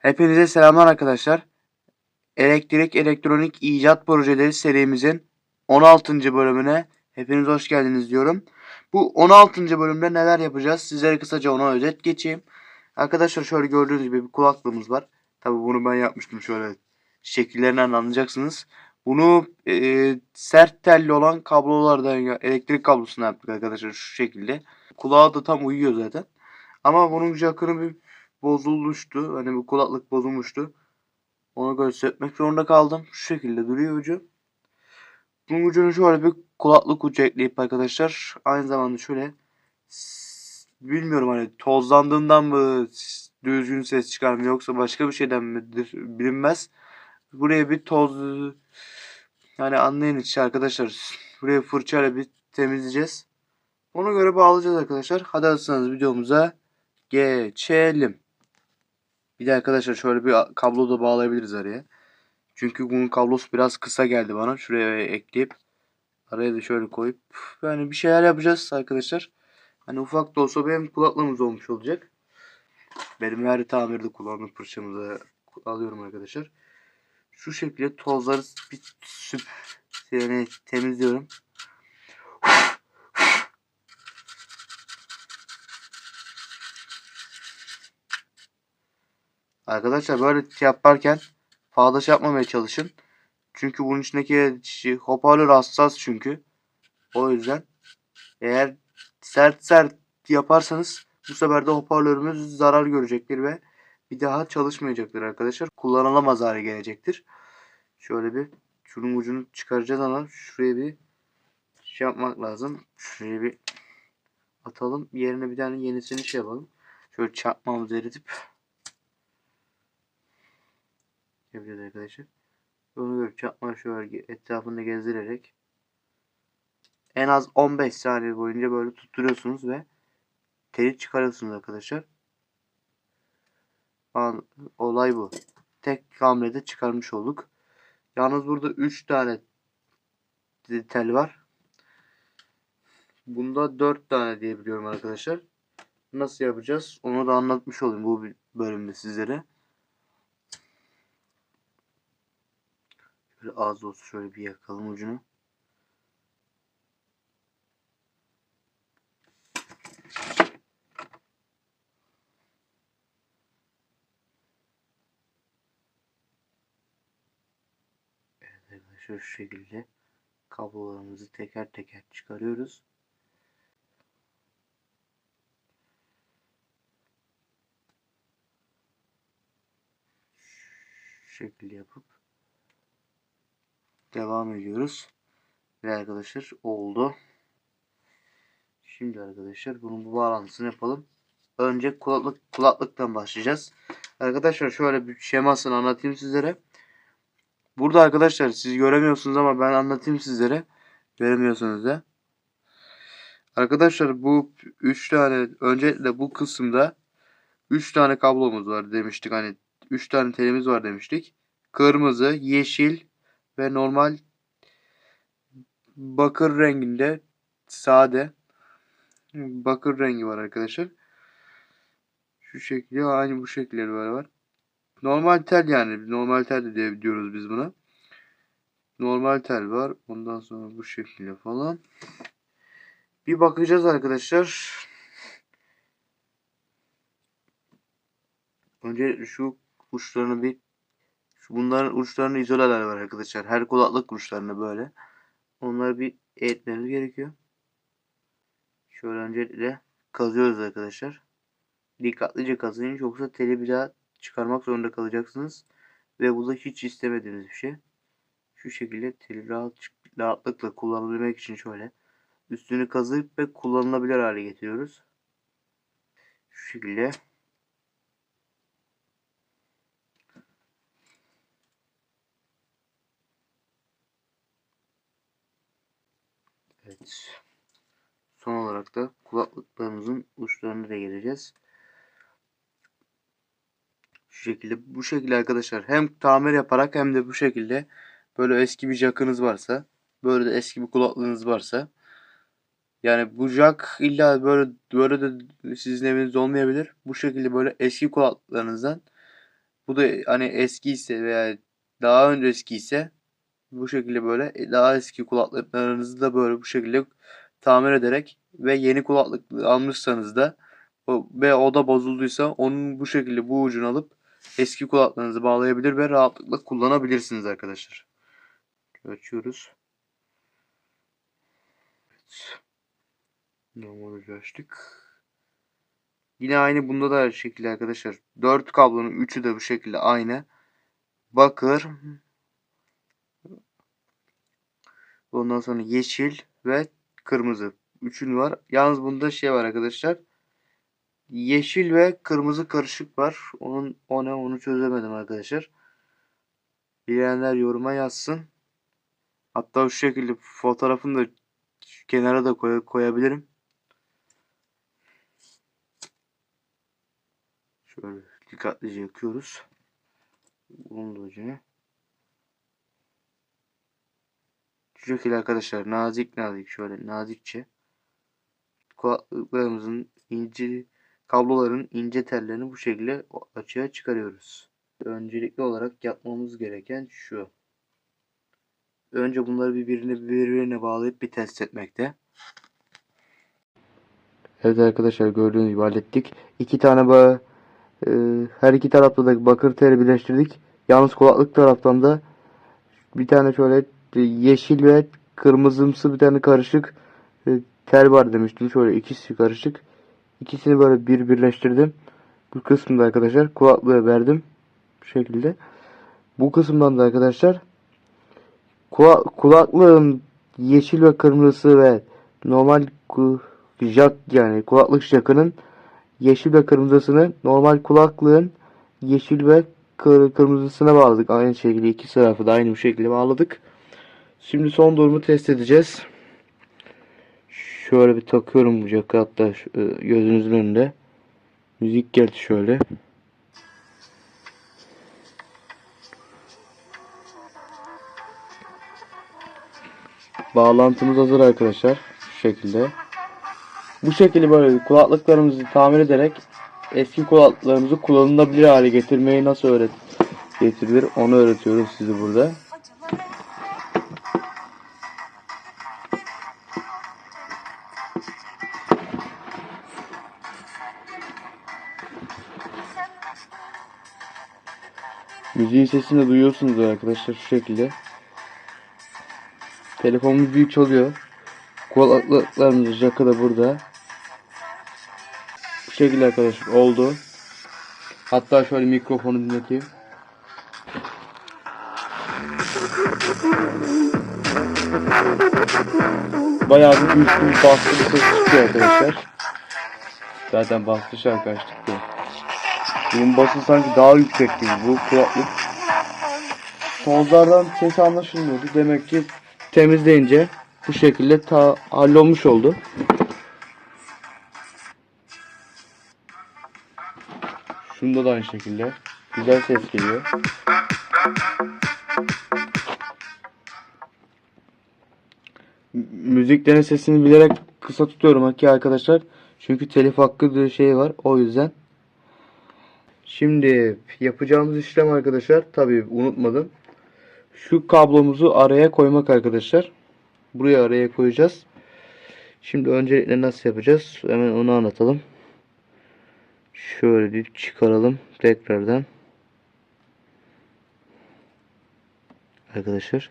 Hepinize selamlar arkadaşlar. Elektrik elektronik icat projeleri serimizin 16. bölümüne hepiniz hoş geldiniz diyorum. Bu 16. bölümde neler yapacağız? Sizlere kısaca ona özet geçeyim. Arkadaşlar şöyle gördüğünüz gibi bir kulaklığımız var. Tabi bunu ben yapmıştım şöyle şekillerinden anlayacaksınız. Bunu e, sert telli olan kablolardan elektrik kablosuna yaptık arkadaşlar şu şekilde. Kulağa da tam uyuyor zaten. Ama bunun jackını bir bozulmuştu. Hani bu kulaklık bozulmuştu. Ona göre sökmek zorunda kaldım. Şu şekilde duruyor ucu. Bunun ucunu şöyle bir kulaklık ucu ekleyip arkadaşlar aynı zamanda şöyle bilmiyorum hani tozlandığından mı düzgün ses çıkarmıyor yoksa başka bir şeyden midir bilinmez. Buraya bir toz yani anlayın işte arkadaşlar. Buraya fırçayla bir temizleyeceğiz. Ona göre bağlayacağız arkadaşlar. Hadi hazırsanız videomuza geçelim. Bir de arkadaşlar şöyle bir kablo da bağlayabiliriz araya. Çünkü bunun kablosu biraz kısa geldi bana. Şuraya ekleyip araya da şöyle koyup yani bir şeyler yapacağız arkadaşlar. Hani ufak da olsa benim kulaklığımız olmuş olacak. Benim her tamirde kullandığım fırçamızı alıyorum arkadaşlar. Şu şekilde tozları bir süp yani temizliyorum. Arkadaşlar böyle yaparken fazla şey yapmamaya çalışın. Çünkü bunun içindeki şey, hoparlör hassas çünkü. O yüzden eğer sert sert yaparsanız bu sefer de hoparlörümüz zarar görecektir ve bir daha çalışmayacaktır arkadaşlar. Kullanılamaz hale gelecektir. Şöyle bir şunun ucunu çıkaracağız ama şuraya bir şey yapmak lazım. Şuraya bir atalım. Yerine bir tane yenisini şey yapalım. Şöyle çarpmamızı eritip yapacağız arkadaşlar. Onu görüp çarpma şöyle etrafını gezdirerek en az 15 saniye boyunca böyle tutturuyorsunuz ve teli çıkarıyorsunuz arkadaşlar. Olay bu. Tek hamlede çıkarmış olduk. Yalnız burada 3 tane tel var. Bunda 4 tane diye biliyorum arkadaşlar. Nasıl yapacağız? Onu da anlatmış olayım bu bölümde sizlere. Az olsun şöyle bir yakalım ucunu. Evet arkadaşlar şu şekilde kablolarımızı teker teker çıkarıyoruz. Şekilde yapıp devam ediyoruz. Ve arkadaşlar oldu. Şimdi arkadaşlar bunun bu bağlantısını yapalım. Önce kulaklık kulaklıktan başlayacağız. Arkadaşlar şöyle bir şemasını anlatayım sizlere. Burada arkadaşlar siz göremiyorsunuz ama ben anlatayım sizlere. Göremiyorsunuz da. Arkadaşlar bu 3 tane öncelikle bu kısımda 3 tane kablomuz var demiştik. Hani 3 tane telimiz var demiştik. Kırmızı, yeşil ve normal bakır renginde sade bakır rengi var arkadaşlar. Şu şekilde aynı bu şekilleri böyle var. Normal tel yani. Normal tel de diyoruz biz buna. Normal tel var. Ondan sonra bu şekilde falan. Bir bakacağız arkadaşlar. Önce şu uçlarını bir bunların uçlarını izoleler var arkadaşlar. Her kulaklık uçlarını böyle. Onları bir eğitmemiz gerekiyor. Şöyle öncelikle kazıyoruz arkadaşlar. Dikkatlice kazıyın yoksa teli bir daha çıkarmak zorunda kalacaksınız. Ve bu da hiç istemediğiniz bir şey. Şu şekilde teli rahat, rahatlıkla kullanabilmek için şöyle üstünü kazıyıp ve kullanılabilir hale getiriyoruz. Şu şekilde Evet. Son olarak da kulaklıklarımızın uçlarını da geleceğiz. Şu şekilde bu şekilde arkadaşlar hem tamir yaparak hem de bu şekilde böyle eski bir jackınız varsa böyle de eski bir kulaklığınız varsa yani bu jack illa böyle böyle de sizin evinizde olmayabilir. Bu şekilde böyle eski kulaklıklarınızdan Bu da hani eski ise veya daha önce eski ise bu şekilde böyle e, daha eski kulaklıklarınızı da böyle bu şekilde tamir ederek ve yeni kulaklık almışsanız da ve o da bozulduysa onun bu şekilde bu ucunu alıp eski kulaklığınızı bağlayabilir ve rahatlıkla kullanabilirsiniz arkadaşlar. Açıyoruz. Evet. Normal ucu açtık. Yine aynı bunda da aynı şekilde arkadaşlar. 4 kablonun 3'ü de bu şekilde aynı. Bakır. Ondan sonra yeşil ve kırmızı. Üçünü var. Yalnız bunda şey var arkadaşlar. Yeşil ve kırmızı karışık var. Onun o ne onu çözemedim arkadaşlar. Bilenler yoruma yazsın. Hatta şu şekilde fotoğrafını da kenara da koy koyabilirim. Şöyle dikkatlice yakıyoruz. Bunun da ucunu. Şu şekilde arkadaşlar nazik nazik şöyle nazikçe kulaklıklarımızın ince kabloların ince tellerini bu şekilde açığa çıkarıyoruz. Öncelikli olarak yapmamız gereken şu. Önce bunları birbirine birbirine bağlayıp bir test etmekte. Evet arkadaşlar gördüğünüz gibi hallettik. İki tane bağ, e, her iki tarafta da bakır teli birleştirdik. Yalnız kulaklık taraftan da bir tane şöyle yeşil ve kırmızımsı bir tane karışık e, tel var demiştim. Şöyle ikisi karışık. İkisini böyle bir birleştirdim. Bu kısımda arkadaşlar kulaklığı verdim. Bu şekilde. Bu kısımdan da arkadaşlar kula kulaklığın yeşil ve kırmızısı ve normal jack yani kulaklık jackının yeşil ve kırmızısını normal kulaklığın yeşil ve kır kırmızısına bağladık. Aynı şekilde iki tarafı da aynı şekilde bağladık. Şimdi son durumu test edeceğiz. Şöyle bir takıyorum bu şu, e, gözünüzün önünde. Müzik geldi şöyle. Bağlantımız hazır arkadaşlar. Şu şekilde. Bu şekilde böyle kulaklıklarımızı tamir ederek eski kulaklıklarımızı kullanılabilir hale getirmeyi nasıl öğret getirilir onu öğretiyoruz size burada. Müziğin sesini de duyuyorsunuz arkadaşlar şu şekilde. Telefonumuz büyük çalıyor. Kulaklıklarımız jacka da burada. Bu şekilde arkadaşlar oldu. Hatta şöyle mikrofonu dinleteyim. Bayağı bir bastı bir ses çıkıyor arkadaşlar. Zaten bastı şarkı açtık da. Bunun bası sanki daha yüksek gibi bu kulaklık. Tozlardan ses anlaşılmıyordu. Demek ki temizleyince bu şekilde ta hallolmuş oldu. Şunda da aynı şekilde. Güzel ses geliyor. Müziklerin sesini bilerek kısa tutuyorum ki arkadaşlar. Çünkü telif hakkı diye şey var. O yüzden. Şimdi yapacağımız işlem arkadaşlar. Tabii unutmadım. Şu kablomuzu araya koymak arkadaşlar. Buraya araya koyacağız. Şimdi öncelikle nasıl yapacağız? Hemen onu anlatalım. Şöyle bir çıkaralım tekrardan. Arkadaşlar.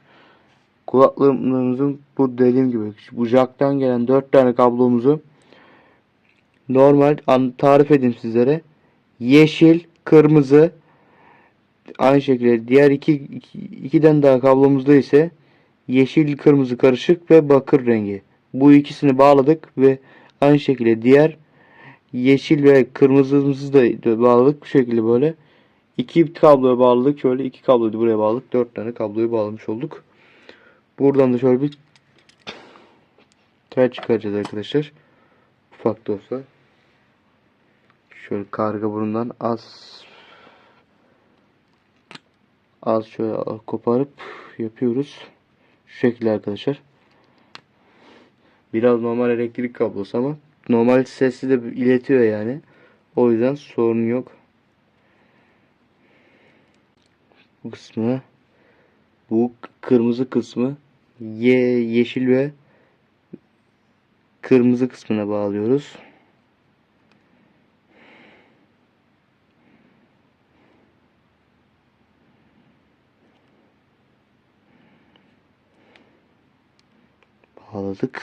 Kulaklığımızın bu dediğim gibi bu jack'tan gelen 4 tane kablomuzu normal tarif edeyim sizlere. Yeşil, kırmızı aynı şekilde diğer iki, iki ikiden daha kablomuzda ise yeşil kırmızı karışık ve bakır rengi. Bu ikisini bağladık ve aynı şekilde diğer yeşil ve kırmızımızı da bağladık bu şekilde böyle. İki kabloya bağladık. Şöyle iki kabloyu buraya bağladık. Dört tane kabloyu bağlamış olduk. Buradan da şöyle bir tel çıkaracağız arkadaşlar. Ufak da olsa. Şöyle karga burundan az az şöyle koparıp yapıyoruz. Şu şekilde arkadaşlar. Biraz normal elektrik kablosu ama normal sesi de iletiyor yani. O yüzden sorun yok. bu kısmı bu kırmızı kısmı ye yeşil ve kırmızı kısmına bağlıyoruz. Bağladık.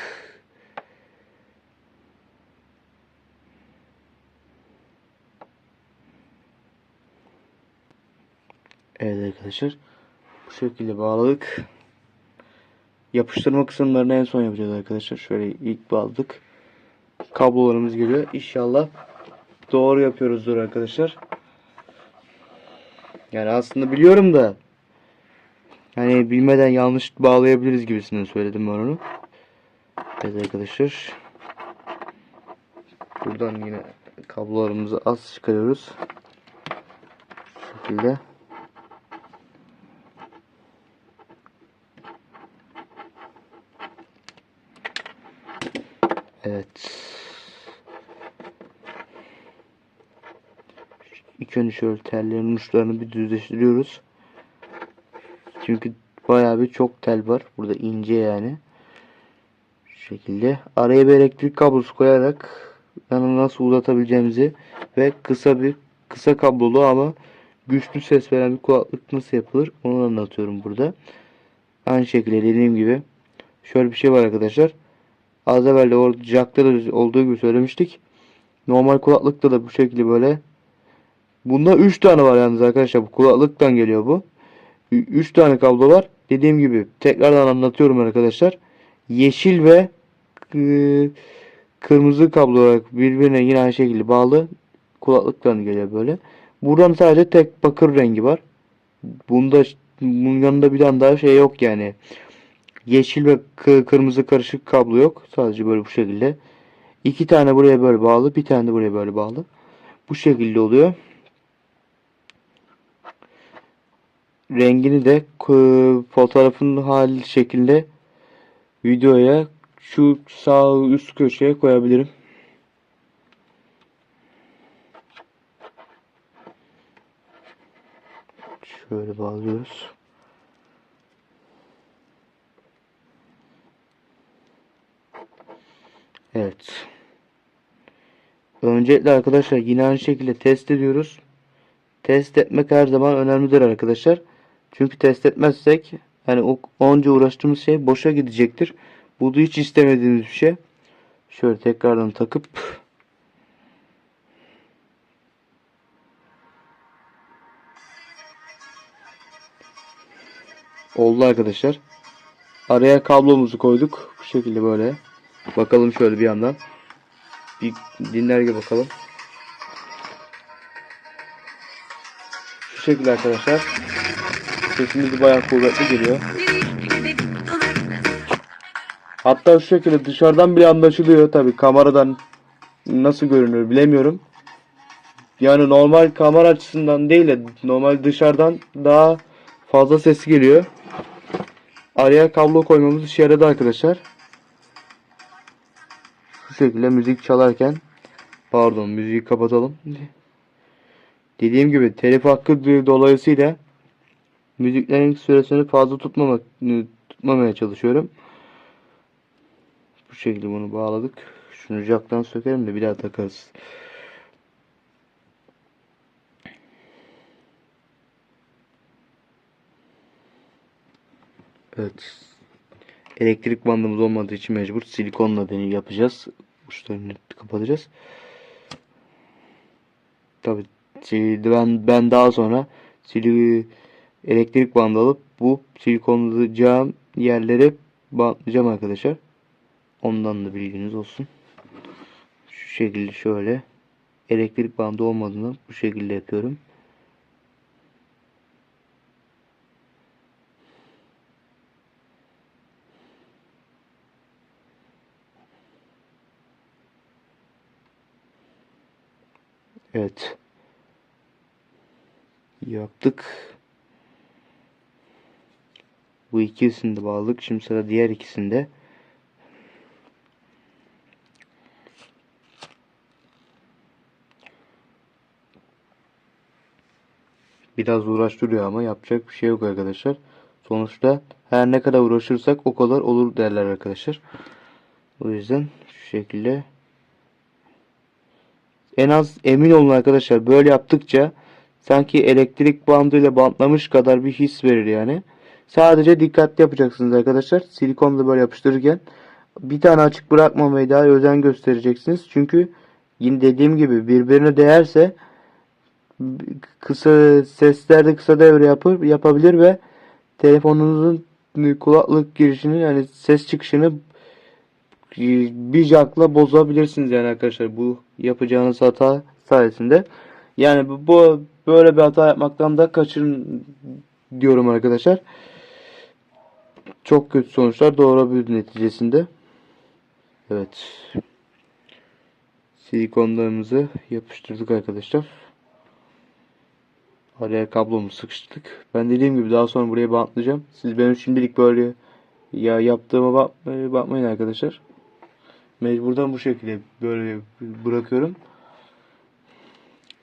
Evet arkadaşlar. Bu şekilde bağladık. Yapıştırma kısımlarını en son yapacağız arkadaşlar. Şöyle ilk bağladık. Kablolarımız geliyor. İnşallah doğru yapıyoruzdur arkadaşlar. Yani aslında biliyorum da hani bilmeden yanlış bağlayabiliriz gibisinden söyledim ben onu. Evet arkadaşlar. Buradan yine kablolarımızı az çıkarıyoruz. Bu şekilde. Evet. İlk önce şöyle tellerin uçlarını bir düzleştiriyoruz. Çünkü bayağı bir çok tel var. Burada ince yani. Şekilde. Araya bir elektrik kablosu koyarak yanı nasıl uzatabileceğimizi ve kısa bir kısa kablolu ama güçlü ses veren bir kulaklık nasıl yapılır onu anlatıyorum burada. Aynı şekilde dediğim gibi şöyle bir şey var arkadaşlar. Az evvel de jack'ta da olduğu gibi söylemiştik. Normal kulaklıkta da bu şekilde böyle. Bunda 3 tane var yalnız arkadaşlar. Bu kulaklıktan geliyor bu. 3 tane kablo var. Dediğim gibi tekrardan anlatıyorum arkadaşlar. Yeşil ve kırmızı kablo olarak birbirine yine aynı şekilde bağlı kulaklıktan geliyor böyle. Buradan sadece tek bakır rengi var. Bunda bunun yanında bir tane daha şey yok yani yeşil ve kı- kırmızı karışık kablo yok. Sadece böyle bu şekilde. İki tane buraya böyle bağlı. Bir tane de buraya böyle bağlı. Bu şekilde oluyor. Rengini de fotoğrafın hal şekilde videoya şu sağ üst köşeye koyabilirim. Şöyle bağlıyoruz. Evet. Öncelikle arkadaşlar yine aynı şekilde test ediyoruz. Test etmek her zaman önemlidir arkadaşlar. Çünkü test etmezsek yani onca uğraştığımız şey boşa gidecektir. Bu da hiç istemediğimiz bir şey. Şöyle tekrardan takıp oldu arkadaşlar. Araya kablomuzu koyduk. Bu şekilde böyle. Bakalım şöyle bir yandan. Bir dinler gibi bakalım. Şu şekilde arkadaşlar. Sesimiz bayağı kuvvetli geliyor. Hatta şu şekilde dışarıdan bile anlaşılıyor. Tabi kameradan nasıl görünür bilemiyorum. Yani normal kamera açısından değil de normal dışarıdan daha fazla sesi geliyor. Araya kablo koymamız işe yaradı arkadaşlar. Şu şekilde müzik çalarken pardon müziği kapatalım. Dediğim gibi telif hakkı dolayısıyla müziklerin süresini fazla tutmamak tutmamaya çalışıyorum. Şekilde bunu bağladık. Şunu jacktan sökelim de bir daha takarız. Evet. Elektrik bandımız olmadığı için mecbur silikonla deney yapacağız. Uçlarını kapatacağız. Tabi ben ben daha sonra sili elektrik bandı alıp bu silikonlayacağım yerlere bantlayacağım arkadaşlar. Ondan da bilginiz olsun. Şu şekilde şöyle elektrik bandı olmadığını bu şekilde yapıyorum. Evet. Yaptık. Bu ikisini de bağladık. Şimdi sıra diğer ikisinde. Biraz uğraştırıyor ama yapacak bir şey yok arkadaşlar. Sonuçta her ne kadar uğraşırsak o kadar olur derler arkadaşlar. O yüzden şu şekilde en az emin olun arkadaşlar böyle yaptıkça sanki elektrik bandıyla bantlamış kadar bir his verir yani. Sadece dikkatli yapacaksınız arkadaşlar. Silikonla böyle yapıştırırken bir tane açık bırakmamaya daha özen göstereceksiniz. Çünkü yine dediğim gibi birbirine değerse kısa seslerde kısa devre yapır, yapabilir ve telefonunuzun kulaklık girişini yani ses çıkışını bir jackla bozabilirsiniz yani arkadaşlar bu yapacağınız hata sayesinde. Yani bu, bu böyle bir hata yapmaktan da kaçırın diyorum arkadaşlar. Çok kötü sonuçlar doğurabilir neticesinde. Evet. Silikonlarımızı yapıştırdık arkadaşlar. Araya kablomuzu sıkıştırdık. Ben dediğim gibi daha sonra buraya bantlayacağım. Siz benim şimdilik böyle ya yaptığıma bak bakmayın arkadaşlar. Mecburdan bu şekilde böyle bırakıyorum.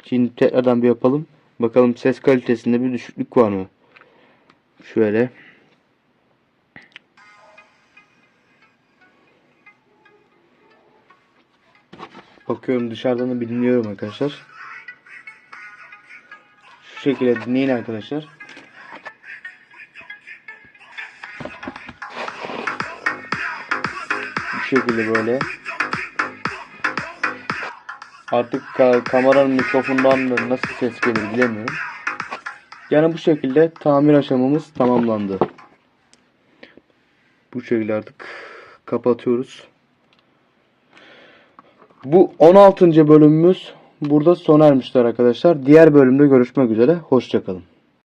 Şimdi tekrardan bir yapalım. Bakalım ses kalitesinde bir düşüklük var mı? Şöyle. Bakıyorum dışarıdan da bir dinliyorum arkadaşlar. Şekilde dinleyin arkadaşlar. Bu şekilde böyle. Artık ka- kameranın mikrofondan da nasıl ses gelir bilemiyorum. Yani bu şekilde tamir aşamamız tamamlandı. Bu şekilde artık kapatıyoruz. Bu 16. bölümümüz burada sona ermişler arkadaşlar. Diğer bölümde görüşmek üzere. Hoşçakalın.